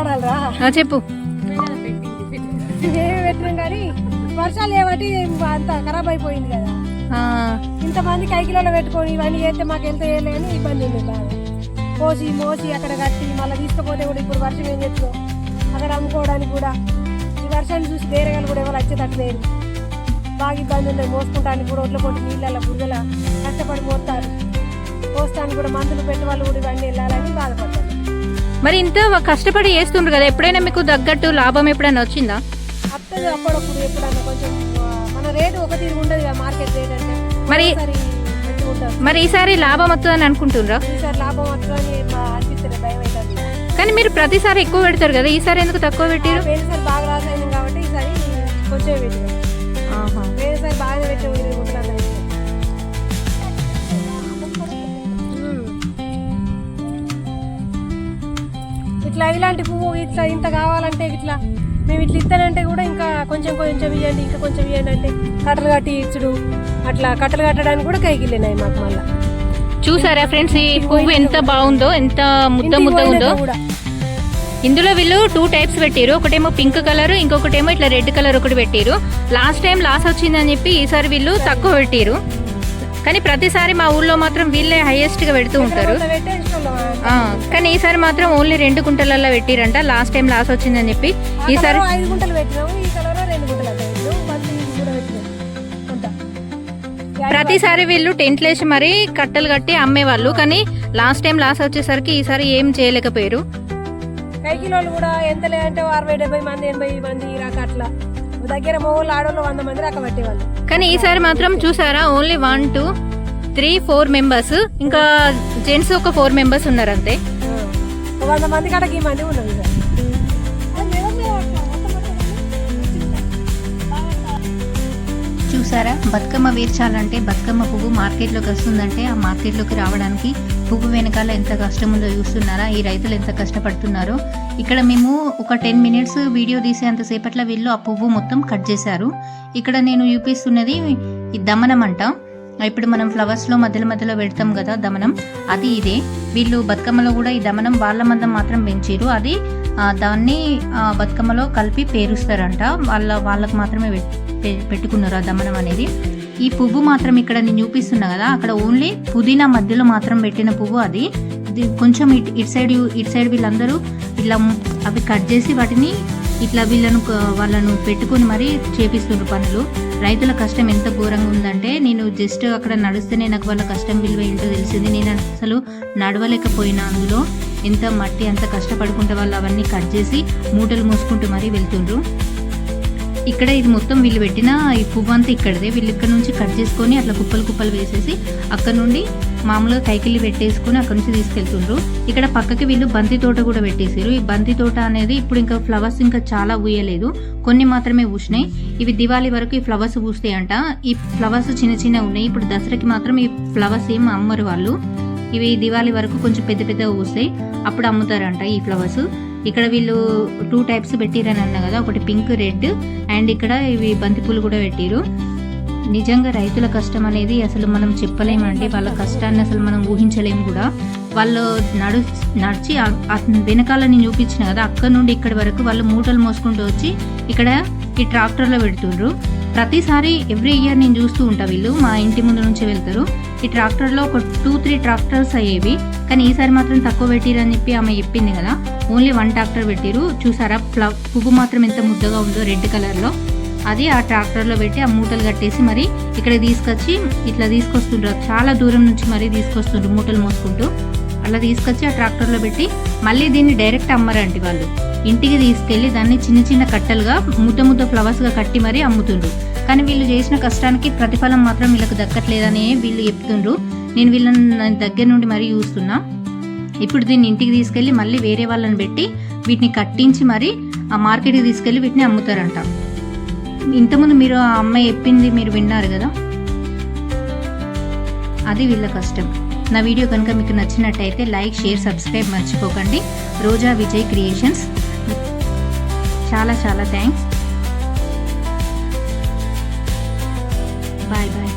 మాట్లాడాలరా. చెప్పు. పెట్టినాం కానీ వర్షాలు ఏమటి అంత ఖరాబ్ అయిపోయింది కదా. ఇంతమంది కైకిలలో పెట్టుకొని ఇవన్నీ చేస్తే మాకు వెళ్తే వేయలేని ఇబ్బంది ఉంది బాగా పోసి మోసి అక్కడ కట్టి మళ్ళీ తీసుకుపోతే కూడా ఇప్పుడు వర్షం ఏం చేస్తున్నాం అక్కడ అమ్ముకోవడానికి కూడా. ఈ వర్షాన్ని చూసి వేరే వాళ్ళు కూడా ఎవరు వచ్చేటట్టు లేరు. బాగా ఇబ్బంది ఉంది. మోసుకుంటానికి కూడా ఒడ్ల కొట్టి నీళ్ళ బురదల కష్టపడి మోస్తారు. పోస్తానికి కూడా మందులు పెట్టి వాళ్ళు కూడా ఇవన్నీ వెళ్ళాలని బాధపడతారు మరి ఇంత కష్టపడి చేస్తుండ్రు కదా ఎప్పుడైనా మీకు తగ్గట్టు లాభం ఎప్పుడైనా వచ్చిందా? అత్తది అప్పుడప్పుడు ఎప్పుడన్నా కొంచెం ఆ, మన రేటు ఒక తీరు ఉండదు కదా మార్కెట్ రేట్ అంటే. మరి మరి ఈసారి లాభం వస్తుందని అనుకుంటుండ్రా? ఈసారి లాభం వస్తుందని మా అనిపిస్తుంది భయం అవుతుంది. కానీ మీరు ప్రతిసారి ఎక్కువ పెడతారు కదా ఈసారి ఎందుకు తక్కువ పెట్టారు బాగా లాస్ అయింది కాబట్టి ఈసారి కొంచెం పెట్టినాం. ఇలాంటి పువ్వు ఇట్లా ఇంత కావాలంటే ఇట్లా మేము ఇట్లా ఇస్తానంటే కూడా ఇంకా కొంచెం కొంచెం ఇవ్వండి ఇంకా కొంచెం ఇవ్వండి అంటే కట్టలు కట్టి ఇచ్చుడు. అట్లా కట్టలు కట్టడానికి కూడా కైకిళ్ళినాయి మాకు మళ్ళీ. చూసారా ఫ్రెండ్స్ ఈ పువ్వు ఎంత బాగుందో ఎంత ముద్ద ముద్ద ఉందో. ఇందులో వీళ్ళు టూ టైప్స్ పెట్టారు ఒకటేమో పింక్ కలర్ ఇంకొకటేమో ఇట్లా రెడ్ కలర్ ఒకటి పెట్టారు లాస్ట్ టైం లాస్ వచ్చిందని చెప్పి ఈసారి వీళ్ళు తక్కువ పెట్టారు కానీ ప్రతిసారి మా ఊళ్ళో మాత్రం వీళ్ళే హైయెస్ట్గా పెడుతూ ఉంటారు. కానీ ఈసారి మాత్రం ఓన్లీ రెండు గుంటలలో పెట్టిరంట. లాస్ట్ టైం లాస్ వచ్చిందని చెప్పి. ఈసారి ప్రతిసారి వీళ్ళు టెంట్లు వేసి మరీ కట్టలు కట్టి అమ్మేవాళ్ళు. కానీ లాస్ట్ టైం లాస్ వచ్చేసరికి ఈసారి ఏం చేయలేకపోయారు. కైకిలోళ్ళు కూడా ఎంత లేదంటే అరవై డెబ్బై మంది ఎనభై మంది దగ్గర మగవాళ్ళు ఆడవాళ్ళు వంద మంది రాక పట్టేవాళ్ళు. కానీ ఈసారి మాత్రం చూసారా only one two three four members ఇంకా జెంట్స్ ఒక ఫోర్ మెంబర్స్ ఉన్నారు అంతే వంద మంది కాడకి ఈ మంది ఉన్నది చూసారా? బతుకమ్మ వేర్చాలంటే బతుకమ్మ పువ్వు మార్కెట్లోకి వస్తుందంటే ఆ మార్కెట్లోకి రావడానికి పువ్వు వెనకాల ఎంత కష్టం ఉందో చూస్తున్నారా? ఈ రైతులు ఎంత కష్టపడుతున్నారో? ఇక్కడ మేము ఒక టెన్ మినిట్స్ వీడియో తీసేంతసేపట్లో వీళ్ళు ఆ పువ్వు మొత్తం కట్ చేశారు. ఇక్కడ నేను చూపిస్తున్నది ఈ దమనం అంట. ఇప్పుడు మనం ఫ్లవర్స్లో మధ్యలో మధ్యలో పెడతాం కదా దమనం. అది ఇదే. వీళ్ళు బతుకమ్మలో కూడా ఈ దమనం వాళ్ళ మందం మాత్రం పెంచారు అది దాన్ని బతుకమ్మలో కలిపి పేరుస్తారంట. వాళ్ళ వాళ్ళకు మాత్రమే పెట్టుకున్నారు దమనం అనేది. ఈ పువ్వు మాత్రం ఇక్కడ నేను చూపిస్తున్నా కదా అక్కడ ఓన్లీ పుదీనా మధ్యలో మాత్రం పెట్టిన పువ్వు అది. ఇది కొంచెం ఇటు ఇటు సైడ్ ఇటు సైడ్ వీళ్ళందరూ ఇట్లా అవి కట్ చేసి వాటిని ఇట్లా వీళ్ళను వాళ్ళను పెట్టుకొని మరీ చేపిస్తున్నారు పనులు. రైతుల కష్టం ఎంత ఘోరంగా ఉందంటే నేను జస్ట్ అక్కడ నడుస్తేనే నాకు వాళ్ళ కష్టం విలువ ఏంటో తెలిసింది. నేను అసలు నడవలేకపోయినా అందులో. ఎంత మట్టి అంత కష్టపడుకుంటే వాళ్ళు అవన్నీ కట్ చేసి మూటలు మూసుకుంటూ మరీ వెళ్తుండ్రు. ఇక్కడ ఇది మొత్తం వీళ్ళు పెట్టిన ఈ పువ్వు అంతా ఇక్కడదే. వీళ్ళు ఇక్కడ నుంచి కట్ చేసుకొని అట్లా కుప్పలు కుప్పలు వేసేసి అక్కడ నుండి మామూలుగా కైకిల్లి పెట్టేసుకొని అక్కడ నుంచి తీసుకెళ్తుండ్రు. ఇక్కడ పక్కకి వీళ్ళు బంతి తోట కూడా పెట్టేసారు ఈ బంతి తోట అనేది ఇప్పుడు ఇంకా ఫ్లవర్స్ ఇంకా చాలా ఊయలేదు. కొన్ని మాత్రమే పూసినాయి ఇవి దివాళీ వరకు ఈ ఫ్లవర్స్ పూస్తాయి అంట ఈ ఫ్లవర్స్ చిన్న చిన్న ఉన్నాయి. ఇప్పుడు దసరాకి మాత్రం ఈ ఫ్లవర్స్ ఏం అమ్మరు వాళ్ళు. ఇవి దివాళీ వరకు కొంచెం పెద్ద పెద్దగా పూస్తాయి అప్పుడు అమ్ముతారంట ఈ ఫ్లవర్స్. ఇక్కడ వీళ్ళు టూ టైప్స్ పెట్టిరని అన్న కదా ఒకటి పింక్ రెడ్ అండ్ ఇక్కడ ఇవి బంతిపూలు కూడా పెట్టిరు. నిజంగా రైతుల కష్టం అనేది అసలు మనం చెప్పలేమండి. వాళ్ళ కష్టాన్ని అసలు మనం ఊహించలేము కూడా. వాళ్ళు నడు నడిచి వెనకాలని చూపించిన కదా అక్కడ నుండి ఇక్కడి వరకు వాళ్ళు మూటలు మోసుకుంటూ వచ్చి ఇక్కడ ఈ ట్రాక్టర్లో పెడుతుండ్రు. ప్రతిసారి ఎవ్రీ ఇయర్ నేను చూస్తూ ఉంటా వీళ్ళు. మా ఇంటి ముందు నుంచి వెళ్తారు. ఈ ట్రాక్టర్లో ఒక టూ త్రీ ట్రాక్టర్స్ అయ్యేవి. కానీ ఈసారి మాత్రం తక్కువ పెట్టిరని అని చెప్పి ఆమె చెప్పింది కదా. ఓన్లీ వన్ ట్రాక్టర్ పెట్టిరు. చూసారా? ఫ్ల- పువ్వు మాత్రం ఎంత ముద్దగా ఉందో రెడ్ కలర్లో. అది ఆ ట్రాక్టర్లో పెట్టి ఆ మూటలు కట్టేసి మరి ఇక్కడ తీసుకొచ్చి ఇట్లా తీసుకొస్తుండ్రు. చాలా దూరం నుంచి మరీ తీసుకొస్తుండ్రు మూటలు మోసుకుంటూ. అలా తీసుకొచ్చి ఆ ట్రాక్టర్లో పెట్టి మళ్ళీ దీన్ని డైరెక్ట్ అమ్మరండి వాళ్ళు. ఇంటికి తీసుకెళ్ళి దాన్ని చిన్న చిన్న కట్టలుగా ముద్ద ముద్ద ఫ్లవర్స్గా కట్టి మరీ అమ్ముతుండ్రు. కానీ వీళ్ళు చేసిన కష్టానికి ప్రతిఫలం మాత్రం వీళ్ళకి దక్కట్లేదని వీళ్ళు చెప్తుండ్రు. నేను వీళ్ళని దగ్గర నుండి మరీ చూస్తున్నా. ఇప్పుడు దీన్ని ఇంటికి తీసుకెళ్ళి మళ్ళీ వేరే వాళ్ళని పెట్టి వీటిని కట్టించి మరి ఆ మార్కెట్కి తీసుకెళ్ళి వీటిని అమ్ముతారంట. ఇంతకుముందు మీరు ఆ అమ్మాయి చెప్పింది మీరు విన్నారు కదా? అది వీళ్ళ కష్టం. నా వీడియో కనుక మీకు నచ్చినట్టయితే లైక్ షేర్ సబ్స్క్రైబ్ మర్చిపోకండి. రోజా విజయ్ క్రియేషన్స్. చాలా చాలా థ్యాంక్స్ బాయ్ బాయ్